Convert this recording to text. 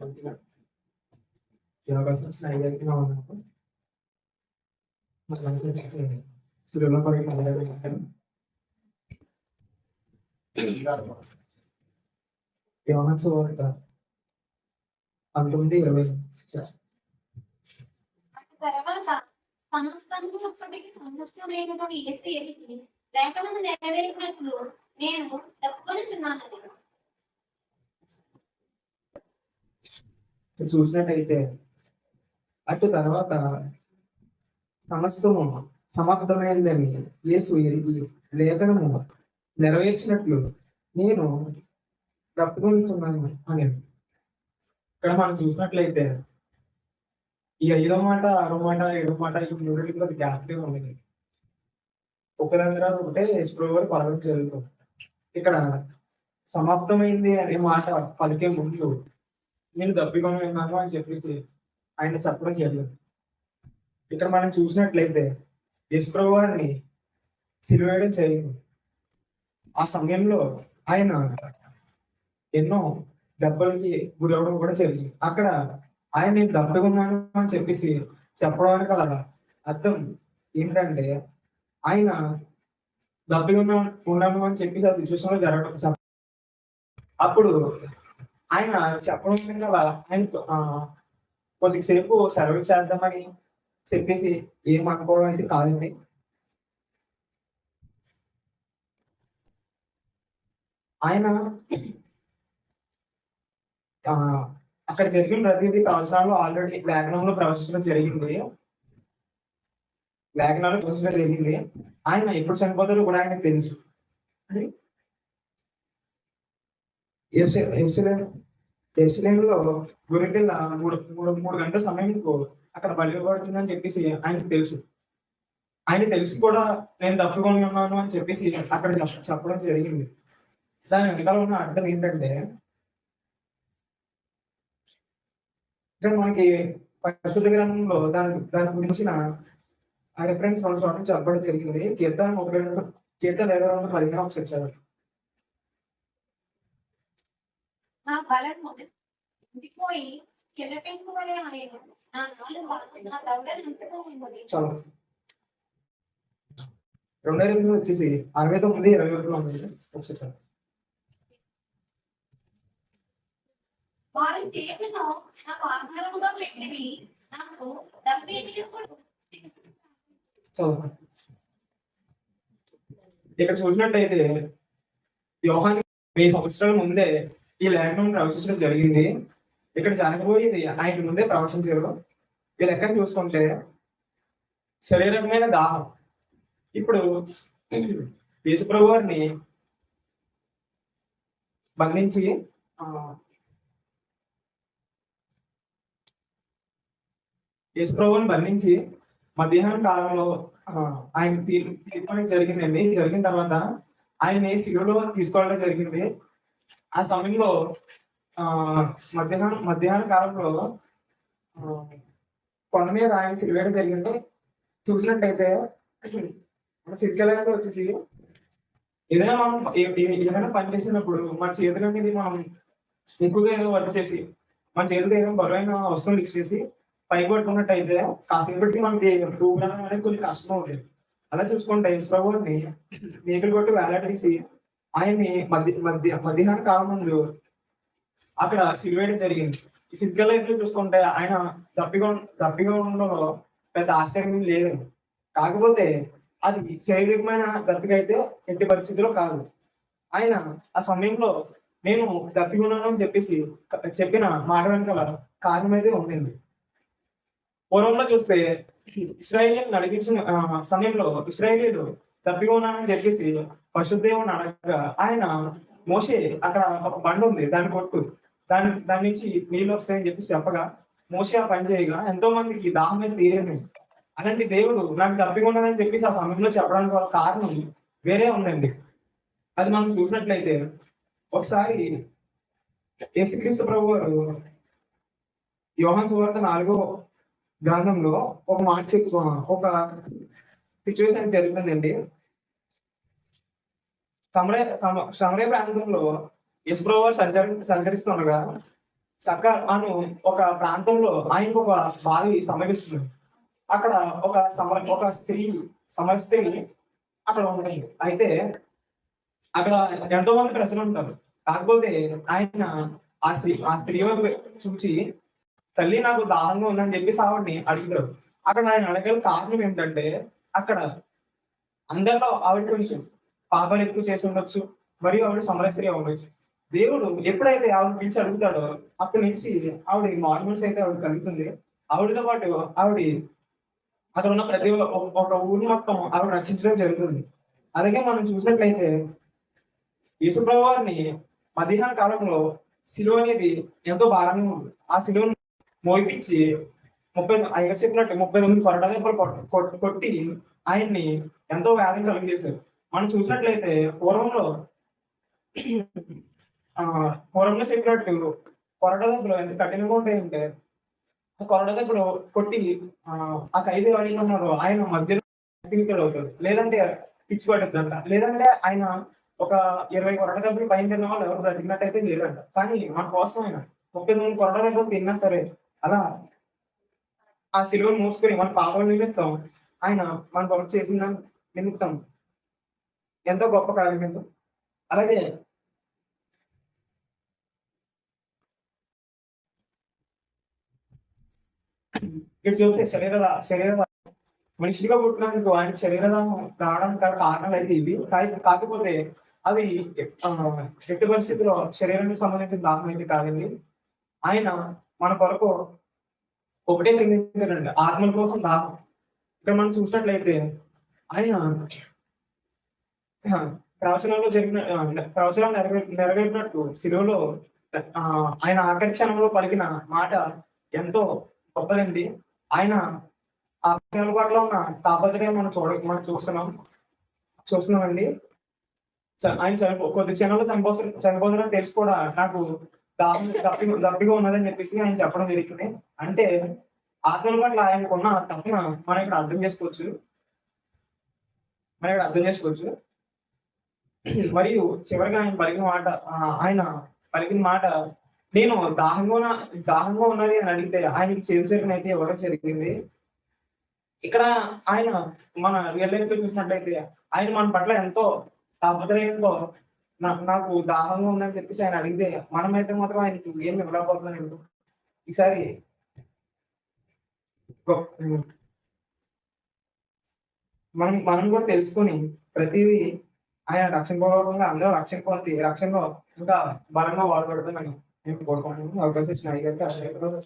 మంచిగా. వచ్చిన ఐదరికి ఉన్నప్పుడు మరి మనకి శ్రీలంకకి వెళ్ళాలి యోనస్ పంతొమ్మిది ఇరవై తర్వాత నెరవేరినట్లు నేను చూసినట్టయితే అటు తర్వాత సమస్తము సమాప్తమైందని యేసు లేఖనము నెరవేర్చినట్లు నేను తప్పుకుంటున్నాను అని. ఇక్కడ మనం చూసినట్లయితే ఈ ఐదో మాట ఆరో మాట ఏడో మాట ఈ మూడింటిలో గ్యాప్గా ఉంది ఒకదాని తర్వాత ఒకటే ఎక్స్ప్లోవర్ పాల్గొని జరుగుతుంది ఇక్కడ సమాప్తమైంది అనే మాట పలికే ముందు నేను దప్పికొని ఉన్నాను అని చెప్పేసి ఆయన చెప్పడం జరిగింది. ఇక్కడ మనం చూసినట్లయితే యశ్ప్రభు వారిని సిలివేయడం జరిగింది. ఆ సమయంలో ఆయన ఎన్నో దెబ్బలకి గురవడం కూడా జరిగింది. అక్కడ ఆయన నేను దెబ్బకున్నాను అని చెప్పేసి చెప్పడానికి అలా అర్థం ఏంటంటే ఆయన దెబ్బగా ఉన్నాను అని చెప్పేసి ఆ సిచ్యువేషన్లో జరగడం. అప్పుడు ఆయన చెప్పడం కదా ఆయన కొద్దిసేపు సర్వ్ చేద్దామని చెప్పేసి ఏమనుకోవడం అయితే కాదండి. ఆయన అక్కడ జరిగిన ప్రతిదీ ప్రవచనాలు ఆల్రెడీ లేఖనంలో ప్రవచించడం జరిగింది. లేఖనాలు ప్రవచించడం జరిగింది. ఆయన ఎప్పుడు చనిపోతారో కూడా ఆయనకు తెలుసు. ఎరుసలేంలో గురిటిల్ల మూడు మూడు మూడు గంటల సమయంలో అక్కడ బలిపడుతుందని చెప్పేసి ఆయనకు తెలుసు. ఆయన తెలిసి కూడా నేను తప్పుకొని ఉన్నాను అని చెప్పేసి అక్కడ చెప్పడం జరిగింది. దాని వెనకాల ఉన్న అర్థం ఏంటంటే ఇక్కడ మనకి పరిశుద్ధ గ్రంథంలో దాని దాని గురించిన ఆ రిఫరెన్స్ రెండు చోట్ల చెప్పడం జరిగింది. కీర్తన ఒక రెండు కీర్తన ఇరవై రెండు పదిహేను ఒకసారి చదవండి. నా బలము ఉండిపోయి కిలపెంకు వలె ఆయన నా నాలుగు నా దవడలు అంటుకోమన్నది చాలా రెండో ఎనిమిది వచ్చేసి అరవై తొమ్మిది ఇరవై ఒకటిలో ఉంది ఒకసారి చదవండి. వారి చేతులను నాకు ఆధారముగా పెట్టింది నాకు డబ్బేది చదవండి. ఇక్కడ చూసినట్టయితే యోహాన్ వెయ్యి సంవత్సరాల ముందే ఈ లేఖనం ప్రవచించడం జరిగింది. ఇక్కడ జరగబోయేది ఆయన ముందే ప్రవచించారు ఈ లెక్కను చూసుకుంటే శరీరమైన దాహం. ఇప్పుడు యేసుప్రభు వారిని బంధించి యేసుప్రభుని బంధించి మధ్యాహ్నం కాలంలో ఆయన తీర్పు తీర్పు అనేది జరిగిందండి. జరిగిన తర్వాత ఆయన్ని శిలువలో తీసుకోవడం జరిగింది. ఆ సమయంలో మధ్యాహ్నం మధ్యాహ్న కాలంలో కొండ మీద ఆయన సిలివేయడం జరిగింది. చూసినట్టయితే ఫిజికల్గా వచ్చేసి ఏదైనా మనం ఏదైనా పని చేసినప్పుడు మన చేతులు అనేది మనం ఎక్కువగా ఏదో వర్క్ చేసి మన చేతులు ఏదైనా బరువైన వస్తువులు లిఫ్ట్ చేసి పైకి పట్టుకున్నట్టయితే కాసేపటికి మనకి ప్రోగ్రామ్ అనేది కొంచెం కష్టం అవుతుంది అలా చూసుకుంటే ఇస్రోని మేకలు కొట్టి వేలాడేసి ఆయన్ని మధ్య మధ్య మధ్యాహ్న కాలం అక్కడ సిలివేయడం జరిగింది. ఫిజికల్ లైఫ్లో చూసుకుంటే ఆయన దప్పిగా దప్పిగా ఉండడంలో పెద్ద ఆశ్చర్యం లేదు. కాకపోతే అది శారీరకమైన దప్పిక అయితే ఎట్టి పరిస్థితిలో కాదు. ఆయన ఆ సమయంలో నేను దప్పిగా ఉన్నాను అని చెప్పేసి చెప్పిన మాట వెనకాల కారణం అయితే ఉండింది. పూర్వంలో చూస్తే ఇస్రాయేల్ నడిపించిన ఆ, సమయంలో ఇస్రాయేలీలు తప్పిగా ఉన్నానని చెప్పేసి పశుదేవుని అనగా ఆయన మోసే అక్కడ ఒక బండ ఉంది దాన్ని కొట్టు. దాని దాని నుంచి నీళ్ళు వస్తాయని చెప్పేసి చెప్పగా మోసే ఆ పని చేయగా ఎంతో మందికి దాహం అయితే తీరేది. అలాంటి దేవుడు నాకు తప్పిగా ఉన్నదని చెప్పేసి ఆ సమయంలో చెప్పడానికి ఒక కారణం వేరే ఉందండి. అది మనం చూసినట్లయితే ఒకసారి యేసుక్రీస్తు ప్రభు గారు యోహన్ సువార్త నాలుగో గ్రంథంలో ఒక మాట చెప్పుకున్నాను ఒక సిచ్యువేషన్ జరుగుతుందండి సమరయ సమ- సమరయ ప్రాంతంలో యశ్ప్రభు వారు సంచరి సంచరిస్తుండగా సక్క అను ఒక ప్రాంతంలో ఆయనకు ఒక బావి సమర్పిస్తుంది అక్కడ ఒక సమర ఒక స్త్రీ సమస్య అక్కడ ఉంటుంది అయితే అక్కడ ఎంతో మంది ప్రజలు ఉంటారు. కాకపోతే ఆయన ఆ స్త్రీ ఆ స్త్రీ వైపు చూసి తల్లి నాకు దాహంగా ఉందని చెప్పేసి ఆవిడని అడుగుతారు అక్కడ ఆయన అడగల కారణం ఏంటంటే అక్కడ అందరిలో ఆవిడ కొంచెం పాపలు ఎక్కువ చేసి ఉండొచ్చు మరియు ఆవిడ సమరస్త్రీ అవ్వచ్చు దేవుడు ఎప్పుడైతే ఆవిడ పిలిచి అడుగుతాడో అక్కడి నుంచి ఆవిడ మార్మల్స్ అయితే ఆవిడ కలుగుతుంది. ఆవిడతో పాటు ఆవిడ అక్కడ ఉన్న ప్రతి ఒక ఊరి మొత్తం ఆవిడ రక్షించడం జరుగుతుంది. అలాగే మనం చూసినట్లయితే యేసుప్రభు వారిని మధ్యాహ్న కాలంలో సిలువ అనేది ఎంతో భారంగా ఉంది. ఆ సిలువను మోయిపించి ముప్పై ఆయన చెప్పినట్టు ముప్పై తొమ్మిది కొరడా దెబ్బలు కొట్- కొట్టి ఆయన్ని ఎంతో వ్యాధిని కలిగజేశారు. మనం చూసినట్లయితే పూర్వంలో ఆ పూర్వంలో చెప్పినట్టు కొరట దెబ్బలు ఎంత కఠినంగా ఉంటాయంటే కొరట దెబ్బలు కొట్టి ఆ ఆ ఖైదీ ఎవరైనా ఉన్నారో ఆయన మధ్యలో సింకిల్ అవుతాడు. లేదంటే పిచ్చి పడుతుందంట లేదంటే ఆయన ఒక ఇరవై కొరట దెబ్బలు పైన తిన్న వాళ్ళు ఎవరు బ్రతికినట్టయితే లేదంట. కానీ మన కోసం ఆయన ముప్పై తొమ్మిది కొరట దెబ్బలు తిన్నా సరే అలా ఆ సిలువను మూసుకొని మన పాపం నిమిత్తం ఆయన మన కొరకు చేసిన నిమిత్తం ఎంతో గొప్ప కార్యం అలాగే ఇక్కడ చూస్తే శరీర శరీర మనిషిగా పుట్టినందుకు ఆయన శరీరదానం రావడానికి కారణాలు అయితే ఇవి. కాకపోతే అవి ఎట్టి పరిస్థితిలో శరీరానికి సంబంధించిన దాహం అయితే కాదండి. ఆయన మన కొరకు ఒకటే చెందించారండి ఆత్మల కోసం దాహం ఇక్కడ మనం చూసినట్లయితే ఆయన ప్రవచనంలో జరిగిన ప్రవచనాలు నెరవే నెరవేరినట్టు శిలువలో ఆయన ఆఖరి క్షణంలో పలికిన మాట ఎంతో గొప్పదండి. ఆయన ఆ పట్ల ఉన్న తాపత్రయం మనం చూడ మనం చూస్తున్నాం. చూస్తున్నామండి. ఆయన చనిపో కొద్ది క్షణంలో చనిపో చనిపోతుందని తెలిసి కూడా నాకు తప్పి లబ్ధిగా ఉన్నదని చెప్పేసి ఆయన చెప్పడం జరిగింది అంటే ఆత్మల పట్ల ఆయనకున్న తపన మనం ఇక్కడ అర్థం చేసుకోవచ్చు. మనం ఇక్కడ అర్థం చేసుకోవచ్చు. మరియు చివరిగా ఆయన పలికిన మాట ఆయన పలికిన మాట నేను దాహంగా దాహంగా ఉన్నది అని అడిగితే ఆయనకి చేరు చేరిన అయితే ఇవ్వడం జరిగింది. ఇక్కడ ఆయన మన రియల్ లైఫ్లో చూసినట్లయితే ఆయన మన పట్ల ఎంతో తాపత్రయంతో నాకు దాహంగా ఉందని చెప్పేసి ఆయన అడిగితే మనమైతే మాత్రం ఆయనకి ఏం ఇవ్వలేకపోతున్నాం ఈసారి మనం మనం కూడా తెలుసుకొని ప్రతిదీ ఆయన రక్షణ పూర్వకంగా అందరూ రక్షణ పొంది రక్షణలో ఇంకా బలంగా వాడబడుతుందని నేను కోరుకుంటున్నాను. అవకాశం ఇచ్చిన అయ్యారు